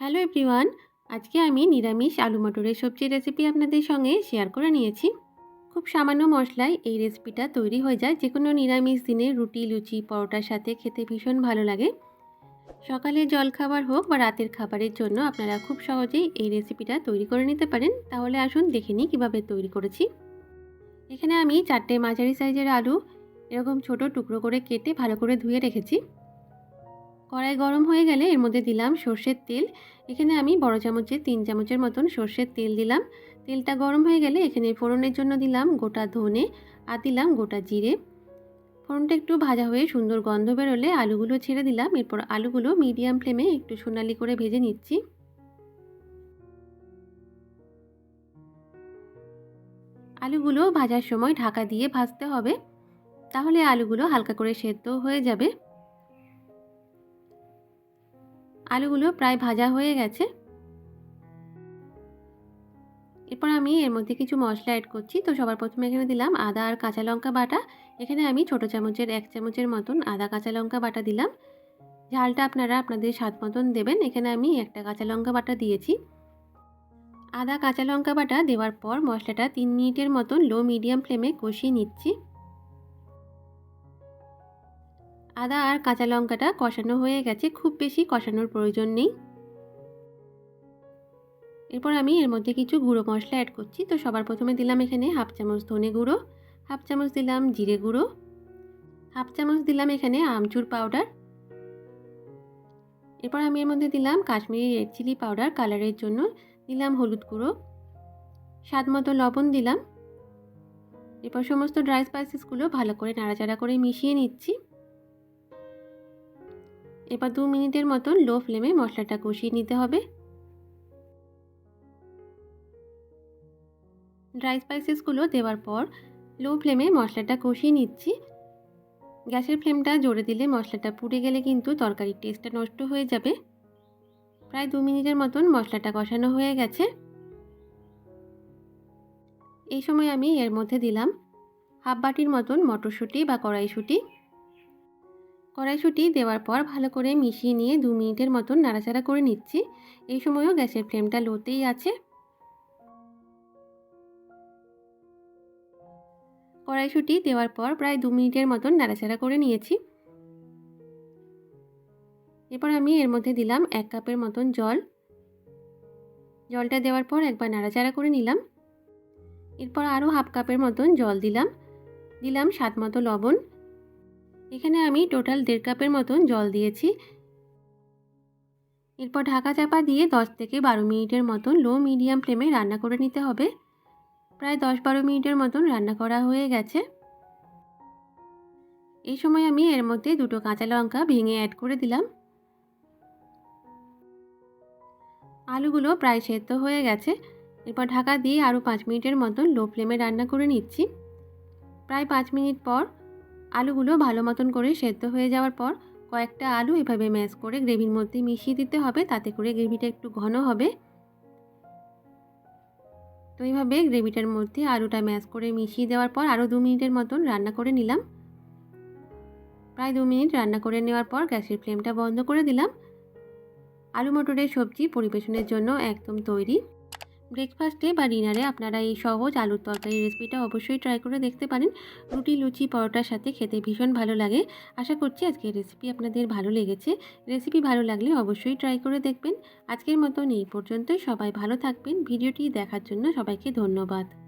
Hello everyone, আজকে আমি নিরামিষ আলু মটরের সবজির রেসিপি আপনাদের সঙ্গে শেয়ার করে নিয়েছি। খুব সামান্য মশলায় এই রেসিপিটা তৈরি হয়ে যায়। যে কোনো নিরামিষ দিনে রুটি, লুচি, পরোটার সাথে খেতে ভীষণ ভালো লাগে। সকালে জলখাবার হোক বা রাতের খাবারের জন্য আপনারা খুব সহজেই এই রেসিপিটা তৈরি করে নিতে পারেন। তাহলে আসুন দেখে নিই কীভাবে তৈরি করেছি। এখানে আমি চারটে মাঝারি সাইজের আলু এরকম ছোট টুকরো করে কেটে ভালো করে ধুয়ে রেখেছি। কড়াই গরম হয়ে গেলে এর মধ্যে দিলাম সর্ষের তেল। এখানে আমি বড় চামচে তিন চামচের মতন সর্ষের তেল দিলাম। তেলটা গরম হয়ে গেলে এখানে ফোড়নের জন্য দিলাম গোটা ধনে আর দিলাম গোটা জিরে। ফোড়নটা একটু ভাজা হয়ে সুন্দর গন্ধ বেরোলে আলুগুলো ছেড়ে দিলাম। এরপর আলুগুলো মিডিয়াম ফ্লেমে একটু সোনালি করে ভেজে নিচ্ছি। আলুগুলো ভাজার সময় ঢাকা দিয়ে ভাজতে হবে। তাহলে আলুগুলো হালকা করে সেদ্ধ হয়ে যাবে। আলুগুলো প্রায় ভাজা হয়ে গেছে। এরপর আমি এর মধ্যে কিছু মশলা অ্যাড করছি। তো সবার প্রথমে এখানে দিলাম আদা আর কাঁচা লঙ্কা বাটা। এখানে আমি ছোটো চামচের, এক চামচের মতন আদা কাঁচা লঙ্কা বাটা দিলাম। ঝালটা আপনারা আপনাদের স্বাদ মতন দেবেন। এখানে আমি একটা কাঁচা লঙ্কা বাটা দিয়েছি। আদা কাঁচা লঙ্কা বাটা দেওয়ার পর মশলাটা তিন মিনিটের মতন লো মিডিয়াম ফ্লেমে কষিয়ে নিচ্ছি। আদা আর কাঁচা লঙ্কাটা কষানো হয়ে গেছে, খুব বেশি কষানোর প্রয়োজন নেই। এরপর আমি এর মধ্যে কিছু গুঁড়ো মশলা অ্যাড করছি। তো সবার প্রথমে দিলাম এখানে হাফ চামচ ধনে গুঁড়ো, হাফ চামচ দিলাম জিরে গুঁড়ো, হাফ চামচ দিলাম এখানে আমচুর পাউডার এরপর আমি এর মধ্যে দিলাম কাশ্মীরি রেড চিলি পাউডার কালারের জন্য, দিলাম হলুদ গুঁড়ো, স্বাদ মতো লবণ দিলাম। এরপর সমস্ত ড্রাই স্পাইসেসগুলো ভালো করে নাড়াচাড়া করে মিশিয়ে নিচ্ছি। এবার দু মিনিটের মতন লো ফ্লেমে মশলাটা কষিয়ে নিতে হবে। ড্রাই স্পাইসেসগুলো দেওয়ার পর লো ফ্লেমে মশলাটা কষিয়ে নিচ্ছি। গ্যাসের ফ্লেমটা জোরে দিলে মশলাটা পুড়ে গেলে কিন্তু তরকারির টেস্টটা নষ্ট হয়ে যাবে। প্রায় দু মিনিটের মতন মশলাটা কষানো হয়ে গেছে। এই সময় আমি এর মধ্যে দিলাম হাফ বাটির মতন মটরশুঁটি বা কড়াইশুঁটি। কড়াইশুঁটি দেওয়ার পর ভালো করে মিশিয়ে নিয়ে দু মিনিটের মতন নাড়াচাড়া করে নিচ্ছি। এই সময়ও গ্যাসের ফ্লেমটা লোতেই আছে। কড়াইশুঁটি দেওয়ার পর প্রায় দু মিনিটের মতন নাড়াচাড়া করে নিয়েছি। এরপর আমি এর মধ্যে দিলাম এক কাপের মতন জল। জলটা দেওয়ার পর একবার নাড়াচাড়া করে নিলাম। এরপর আরও হাফ কাপের মতন জল দিলাম। দিলাম স্বাদ মতো লবণ। এখানে আমি টোটাল দেড় কাপের মতন জল দিয়েছি। এরপর ঢাকা চাপা দিয়ে দশ থেকে বারো মিনিটের মতন লো মিডিয়াম ফ্লেমে রান্না করে নিতে হবে। প্রায় দশ বারো মিনিটের মতন রান্না করা হয়ে গেছে। এই সময় আমি এর মধ্যে দুটো কাঁচা লঙ্কা ভেঙে অ্যাড করে দিলাম। আলুগুলো প্রায় সেদ্ধ হয়ে গেছে। এরপর ঢাকা দিয়ে আরও পাঁচ মিনিটের মতন লো ফ্লেমে রান্না করে নিচ্ছি। প্রায় পাঁচ মিনিট পর আলুগুলো ভালো মতন করে সেদ্ধ হয়ে যাওয়ার পর কয়েকটা আলু এভাবে ম্যাশ করে গ্রেভির মধ্যে মিশিয়ে দিতে হবে। তাতে করে গ্রেভিটা একটু ঘন হবে। তো এইভাবে গ্রেভিটার মধ্যে আলুটা ম্যাশ করে মিশিয়ে দেওয়ার পর আরও দু মিনিটের মতন রান্না করে নিলাম। প্রায় দু মিনিট রান্না করে নেওয়ার পর গ্যাসের ফ্লেমটা বন্ধ করে দিলাম। আলু মটরের সবজি পরিবেশনের জন্য একদম তৈরি। ব্রেকফাস্টে বা ডিনারে আপনারা এই সহজ আলুর তরকারি রেসিপিটা অবশ্যই ট্রাই করে দেখতে পারেন। রুটি, লুচি, পরোটার সাথে খেতে ভীষণ ভালো লাগে। আশা করছি আজকের রেসিপি আপনাদের ভালো লেগেছে। রেসিপি ভালো লাগলে অবশ্যই ট্রাই করে দেখবেন। আজকের মতন এই পর্যন্তই। সবাই ভালো থাকবেন। ভিডিওটি দেখার জন্য সবাইকে ধন্যবাদ।